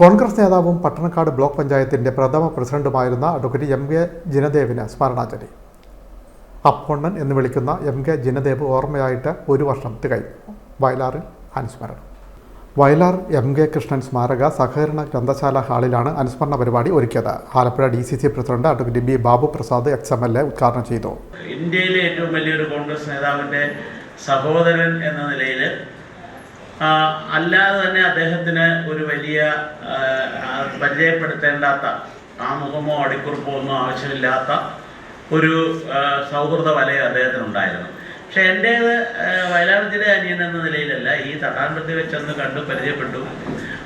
കോൺഗ്രസ് നേതാവും പട്ടണക്കാട് ബ്ലോക്ക് പഞ്ചായത്തിന്റെ പ്രഥമ പ്രസിഡന്റുമായിരുന്ന അഡ്വക്കേറ്റ് എം കെ ജിനദേവിന് സ്മരണാഞ്ജലി. അപ്പൊണ്ണൻ എന്ന് വിളിക്കുന്ന എം കെ ജിനദേവ് ഓർമ്മയായിട്ട് ഒരു വർഷം തികയും. വയലാറിൽ അനുസ്മരണം. വയലാർ എം കെ കൃഷ്ണൻ സ്മാരക സഹകരണ ഗ്രന്ഥശാല ഹാളിലാണ് അനുസ്മരണ പരിപാടി ഒരുക്കിയത്. Alappuzha D C C president advocate B Babu Prasad ex M L A ഉദ്ഘാടനം ചെയ്തു. ഇന്ത്യയിലെ ഏറ്റവും വലിയൊരു കോൺഗ്രസ് നേതാവിന്റെ സഹോദരൻ എന്ന നിലയിൽ അല്ലാതെ തന്നെ അദ്ദേഹത്തിന് ഒരു വലിയ പരിചയപ്പെടുത്തേണ്ടാത്ത ആമുഖമോ അടിക്കുറിപ്പോ ഒന്നും ആവശ്യമില്ലാത്ത ഒരു സൗഹൃദ വലയം അദ്ദേഹത്തിനുണ്ടായിരുന്നു. പക്ഷെ എന്റേത് വയലാർജിയുടെ അനിയൻ എന്ന നിലയിലല്ല ഈ തട്ടാൻപത്തി വെച്ചൊന്ന് കണ്ടു പരിചയപ്പെട്ടു.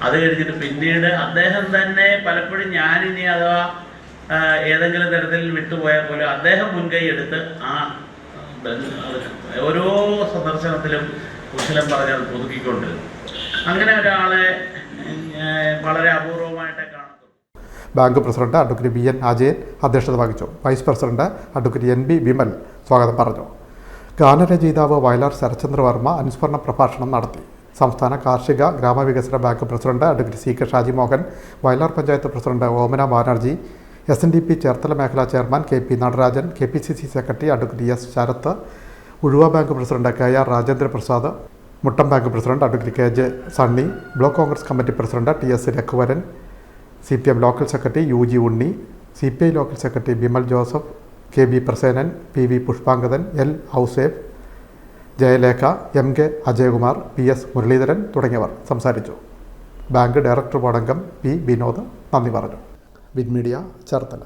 അത് കഴിഞ്ഞിട്ട് പിന്നീട് അദ്ദേഹം തന്നെ പലപ്പോഴും ഞാനിനി അഥവാ ഏതെങ്കിലും തരത്തിൽ വിട്ടുപോയാൽ പോലും അദ്ദേഹം മുൻകൈ എടുത്ത് ആ ഓരോ സന്ദർശനത്തിലും കുശലം പറഞ്ഞത് പുതുക്കിക്കൊണ്ട് അങ്ങനെ ഒരാളെ വളരെ അപൂർവമായിട്ടേ bank president advocate B N Ajayan അധ്യക്ഷത വഹിച്ചു. Vice president advocate N B Vimal സ്വാഗതം പറഞ്ഞു. ഗാനരചയിതാവ് വയലാർ ശരചന്ദ്ര വർമ്മ അനുസ്മരണ പ്രഭാഷണം നടത്തി. സംസ്ഥാന കാർഷിക ഗ്രാമവികസന bank president advocate C K Shaji Mohan Vayalar panchayat president Omana Banerjee S N D P Cherthala മേഖലാ chairman K P Natarajan K P C C secretary advocate S Sarath Uzhuva bank president K R Rajendra Prasad Muttam bank president advocate K J Sunny block Congress committee president T S Raghuvaran C P M local secretary U G Unni C P I local secretary Bimal Joseph K B Prasenan P V Pushpangadan L Ouseph Jayalekha M K Ajayakumar P S Muralidharan തുടങ്ങിയവർ സംസാരിച്ചു. Bank director board P Vinod നന്ദി പറഞ്ഞു. വിൻമീഡിയ ചേർത്തല.